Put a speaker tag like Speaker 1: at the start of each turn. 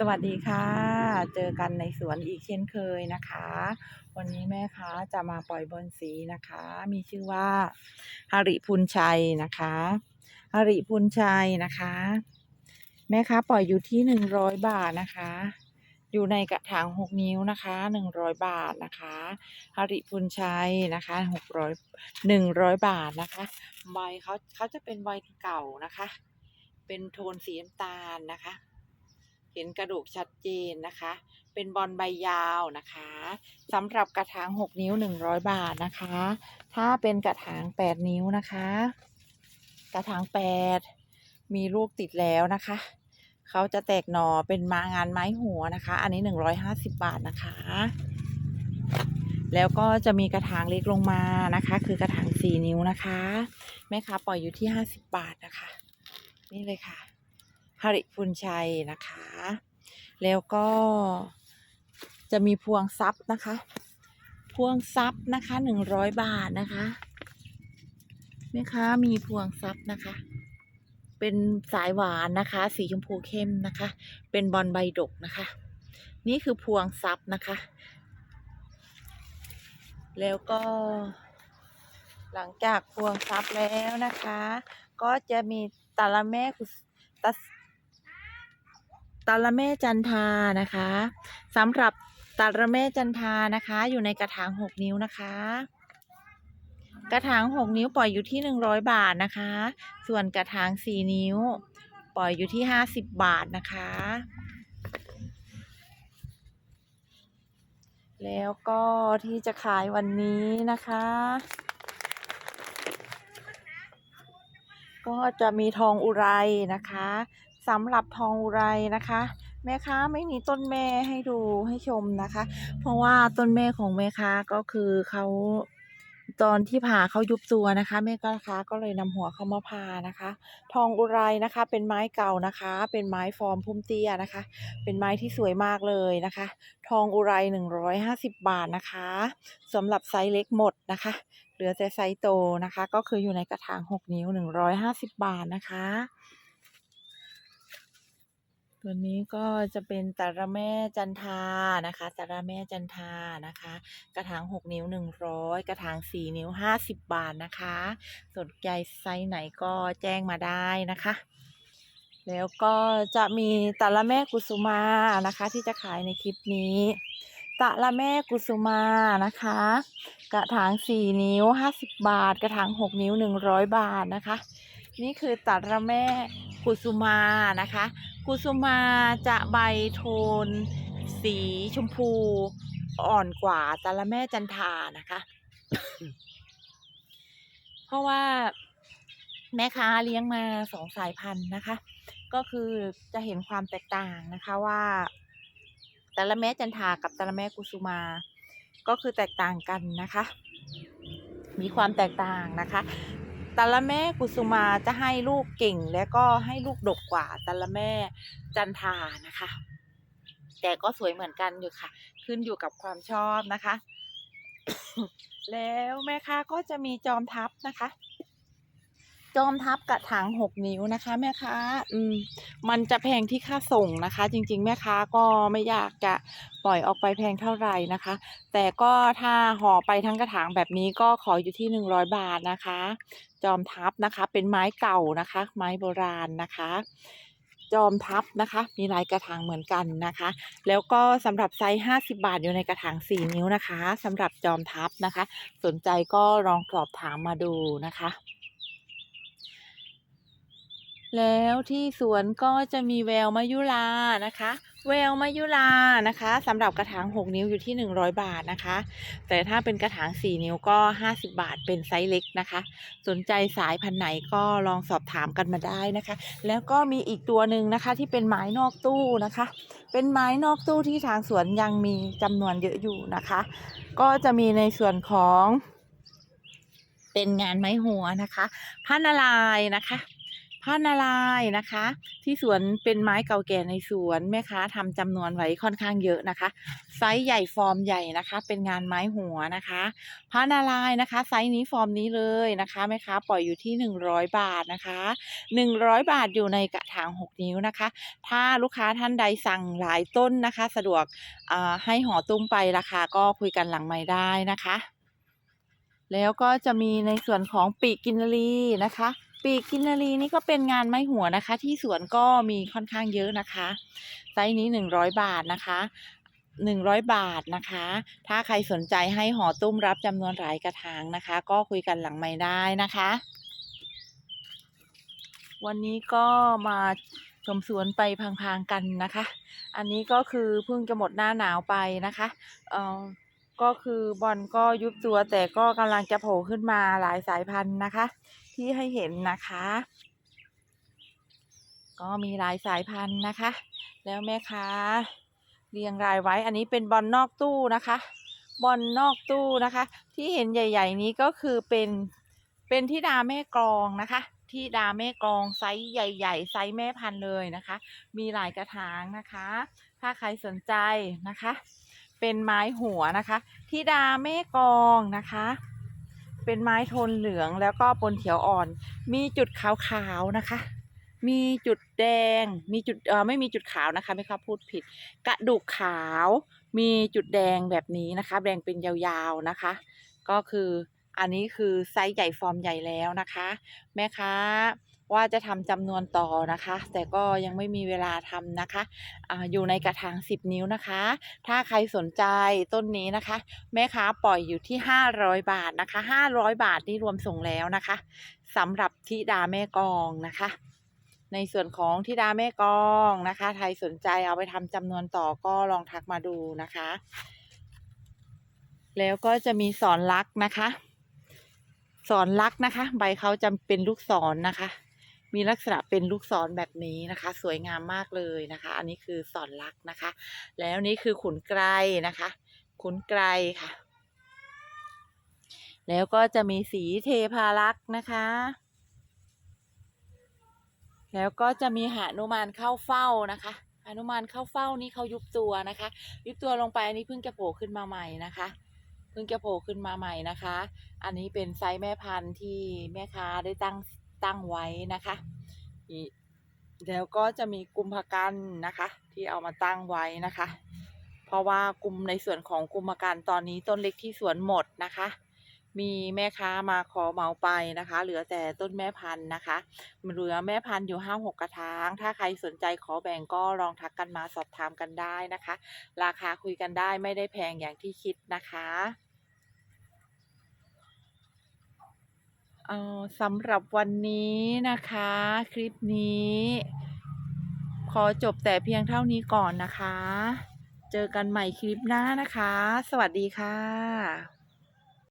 Speaker 1: สวัสดีค่ะ เจอกันในสวนอีกเช่นเคยนะคะ วันนี้แม่ค้าจะมาปล่อยบอนสีนะคะ มีชื่อว่าหริพุนชัยนะคะหริพุนชัยนะคะ แม่ค้าปล่อยอยู่ที่หนึ่งร้อยบาทนะคะ อยู่ในกระถางหกนิ้วนะคะหนึ่งร้อยบาทนะคะหริพุนชัยนะคะหกร้อยหนึ่งร้อยบาทนะคะ ใบเขาเขาจะเป็นใบเก่านะคะ เป็นโทนสีน้ำตาลนะคะ เห็นกระดูกชัดเจนนะคะ เป็นบอลใบยาวนะคะสำหรับกระถาง 6 นิ้ว 100 บาทนะคะ ถ้าเป็นกระถาง 8 นิ้วนะคะ กระถาง 8 มีลูกติดแล้วนะคะ เขาจะแตกหนอเป็นมางานไม้หัวนะคะ อันนี้ 150 บาทนะคะ แล้วก็จะมีกระถางเล็กลงมานะคะ คือกระถาง 4 นิ้วนะคะ แม่ค้าปล่อยอยู่ที่ 50 บาทนะคะ นี่เลยค่ะหริพุนชัยนะคะ แล้วก็จะมีพวงซับนะคะ พวงซับนะคะหนึ่งร้อยบาทนะคะแม่ค้ามีพวงซับนะคะ เป็นสายหวานนะคะ สีชมพูเข้มนะคะ เป็นบอลใบดกนะคะ นี่คือพวงซับนะคะ แล้วก็ หลังจากพวงซับแล้วนะคะ ก็จะมีตาละแม่กุสตะตาละแม่จันทานะคะสำหรับตาละแม่จันทานะคะ อยู่ในกระถางหกนิ้วนะคะ กระถางหกนิ้วปล่อยอยู่ที่หนึ่งร้อยบาทนะคะ ส่วนกระถางสี่นิ้ว ปล่อยอยู่ที่ห้าสิบบาทนะคะ แล้วก็ที่จะขายวันนี้นะคะ ก็จะมีทองอุไรนะคะสำหรับทองอุไรนะคะแม่ค้าไม่มีต้นแม่ให้ดูให้ชมนะคะ เพราะว่าต้นแม่ของแม่ค้าก็คือเขา ตอนที่ผ่าเขายุบตัวนะคะแม่ค้าก็เลยนำหัวเขามาผ่านะคะ ทองอุไรนะคะ เป็นไม้เก่านะคะ เป็นไม้ฟอร์มพุ่มเตี้ยนะคะ เป็นไม้ที่สวยมากเลยนะคะ ทองอุไรหนึ่งร้อยห้าสิบบาทนะคะสำหรับไซส์เล็กหมดนะคะ เหลือแต่ไซส์โตนะคะ ก็คืออยู่ในกระถางหกนิ้วหนึ่งร้อยห้าสิบบาทนะคะ ตัวนี้ก็จะเป็นตาระแม่จันทานะคะตาระแม่จันทานะคะ กระถางหกนิ้วหนึ่งร้อยกระถางสี่นิ้วห้าสิบบาทนะคะสนใจไซส์ไหนก็แจ้งมาได้นะคะ แล้วก็จะมีตาละแม่กุสุมานะคะ ที่จะขายในคลิปนี้ตะละแม่กุสุมานะคะ กระถางสี่นิ้วห้าสิบบาท กระถางหกนิ้วหนึ่งร้อยบาทนะคะ นี่คือตะละแม่ กุสุมานะคะ กุสุมาจะใบโทน สีชมพูอ่อนกว่าตะละแม่จันทานะคะ เพราะว่าแม่ค้าเลี้ยงมาสองสายพันธุ์นะคะ ก็คือจะเห็นความแตกต่างนะคะว่าตะละแม่จันทากับตะละแม่กุสุมา ก็คือแตกต่างกันนะคะ มีความแตกต่างนะคะ ตะละแม่กุสุมาจะให้ลูกเก่งและก็ให้ลูกดกกว่าตะละแม่จันทานะคะ แต่ก็สวยเหมือนกันอยู่ค่ะ ขึ้นอยู่กับความชอบนะคะ แล้วแม่ค้าก็จะมีจอมทัพนะคะ จอมทัพกระถางหกนิ้วนะคะ แม่ค้าอืม มันจะแพงที่ค่าส่งนะคะ จริง ๆ แม่ค้าก็ไม่อยากจะปล่อยออกไปแพงเท่าไหร่นะคะ แต่ก็ถ้าห่อไปทั้งกระถางแบบนี้ก็ขออยู่ที่หนึ่งร้อยบาทนะคะ จอมทัพนะคะ เป็นไม้เก่านะคะ ไม้โบราณนะคะ จอมทัพนะคะ มีลายกระถางเหมือนกันนะคะ แล้วก็สำหรับไซส์50 บาทอยู่ในกระถาง4 นิ้วนะคะสำหรับจอมทัพนะคะ สนใจก็ลองสอบถามมาดูนะคะ แล้วที่สวนก็จะมีแววมายุลานะคะ แววมายุลานะคะสำหรับกระถาง 6 นิ้วอยู่ที่ 100 บาทนะคะ แต่ถ้าเป็นกระถาง 4 นิ้วก็ 50 บาทเป็นไซส์เล็กนะคะ สนใจสายพันธุ์ไหนก็ลองสอบถามกันมาได้นะคะ แล้วก็มีอีกตัวหนึ่งนะคะที่เป็นไม้นอกตู้นะคะ เป็นไม้นอกตู้ที่ทางสวนยังมีจำนวนเยอะอยู่นะคะ ก็จะมีในส่วนของ เป็นงานไม้หัวนะคะผ้านารายนะคะ ผ้านารายนะคะ ที่สวนเป็นไม้เก่าแก่ในสวนแม่ค้าทำจำนวนไว้ค่อนข้างเยอะนะคะ ไซส์ใหญ่ฟอร์มใหญ่นะคะ เป็นงานไม้หัวนะคะผ้านารายนะคะ ไซส์นี้ฟอร์มนี้เลยนะคะแม่ค้าปล่อยอยู่ที่ 100 บาทนะคะ100 บาทอยู่ในกระถาง 6 นิ้วนะคะ ถ้าลูกค้าท่านใดสั่งหลายต้นนะคะ สะดวกให้ห่อตุ้มไปราคาก็คุยกันหลังไม่ได้นะคะ แล้วก็จะมีในส่วนของปีกกินารีนะคะ ปีกกินนารีนี่ก็เป็นงานไม้หัวนะคะ ที่สวนก็มีค่อนข้างเยอะนะคะ ไซส์นี้100บาทนะคะ100บาทนะคะ ถ้าใครสนใจให้ห่อตุ้มรับจำนวนหลายกระถางนะคะ ก็คุยกันหลังไม่ได้นะคะ วันนี้ก็มาชมสวนไปพางๆกันนะคะ อันนี้ก็คือเพิ่งจะหมดหน้าหนาวไปนะคะ เอ่อ ก็คือบอลก็ยุบตัวแต่ก็กำลังจะโผล่ขึ้นมาหลายสายพันธุ์นะคะ ที่ให้เห็นนะคะ ก็มีหลายสายพันธุ์นะคะ แล้วแม่ค้าเรียงรายไว้อันนี้เป็นบอลนอกตู้นะคะ บอลนอกตู้นะคะ ที่เห็นใหญ่ ๆ นี้ก็คือเป็นเป็นที่ดาแม่กลองนะคะที่ดาแม่กลองไซส์ใหญ่ ๆ ไซส์แม่พันธุ์เลยนะคะ มีหลายกระถางนะคะ ถ้าใครสนใจนะคะ เป็นไม้หัวนะคะ ที่ดาแม่กลองนะคะ เป็นไม้โทนเหลืองแล้วก็ปนเขียวอ่อน มีจุดขาวๆนะคะ มีจุดแดง มีจุดเออไม่มีจุดขาวนะคะ ไม่ครับพูดผิด กระดูกขาว มีจุดแดงแบบนี้นะคะ แดงเป็นยาวๆนะคะ ก็คืออันนี้คือไซส์ใหญ่ฟอร์มใหญ่แล้วนะคะ แม่ค้า ว่าจะทำจำนวนต่อนะคะ แต่ก็ยังไม่มีเวลาทำนะคะออยู่ในกระถาง 10 นิ้วนะคะ ถ้าใครสนใจต้นนี้นะคะ แม่ค้าปล่อยอยู่ที่ 500 บาทนะคะ 500 บาทนี่รวมส่งแล้วนะคะสำหรับทิดาแม่กองนะคะ ในส่วนของทิดาแม่กองนะคะ ใครสนใจเอาไปทำจำนวนต่อก็ลองทักมาดูนะคะ แล้วก็จะมีสอนลักษณ์นะคะสอนลักษณ์นะคะ ใบเขาจะเป็นลูกศรนะคะ มีลักษณะเป็นลูกศรแบบนี้นะคะ สวยงามมากเลยนะคะ อันนี้คือสอนลักนะคะ แล้วนี่คือขุนไกรนะคะ ขุนไกรค่ะ แล้วก็จะมีสีเทพารักษ์นะคะ แล้วก็จะมีหานุมานเข้าเฝ้านะคะหานุมานเข้าเฝ้านี่เขายุบตัวนะคะ ยุบตัวลงไปอันนี้เพิ่งจะโผล่ขึ้นมาใหม่นะคะเพิ่งจะโผล่ขึ้นมาใหม่นะคะ อันนี้เป็นไซส์แม่พันธุ์ที่แม่ค้าได้ตั้ง ตั้งไว้นะคะแล้วก็จะมีกลุ่มภกันนะคะ ที่เอามาตั้งไว้นะคะ เพราะว่ากลุ่มในส่วนของกลุ่มภกันตอนนี้ต้นเล็กที่สวนหมดนะคะ มีแม่ค้ามาขอเหมาไปนะคะ เหลือแต่ต้นแม่พันธุ์นะคะเหลือแม่พันธุ์อยู่ห้าหกกระถาง ถ้าใครสนใจขอแบ่งก็ลองทักกันมาสอบถามกันได้นะคะ ราคาคุยกันได้ไม่ได้แพงอย่างที่คิดนะคะ เอ่อสำหรับวันนี้นะคะ คลิปนี้ ขอจบแต่เพียงเท่านี้ก่อนนะคะ เจอกันใหม่คลิปหน้านะคะ สวัสดีค่ะ